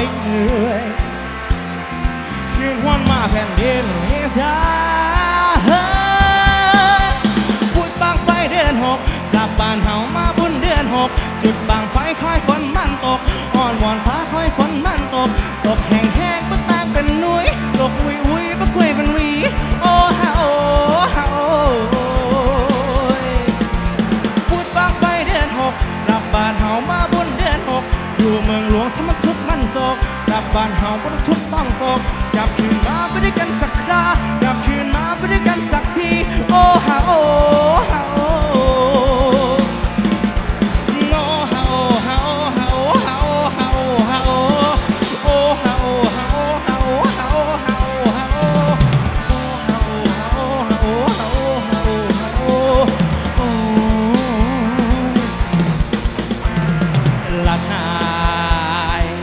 ายเหนื่อยคืนวันมาแผ่นดินเฮซาบุญบางไฟเดือนหกกลับบ้านเฮามาบุญเดือนหก จุดบางไฟคอยฝนมันตก อ่อนวอนฟ้าคอยฝนมันตก ตกแห้งแห้งบึกบางเป็นนุ้ยตกวุยวุยบึกคุยเป็นวี โอ้ฮาโอ้ฮาโอ้ยพูดบางไปเดือนหกกลับบ้านเฮา องหลวงถ้ามันทุกมันโศกกลับบ้านเฮาบ่ต้องทุกต้องโศกกลับคืนมาไปด้วยกันสักครากลับคืนมาไปด้วยกันสักทีโอ้ฮาโอ้ฮาโอ้ลัดหน้า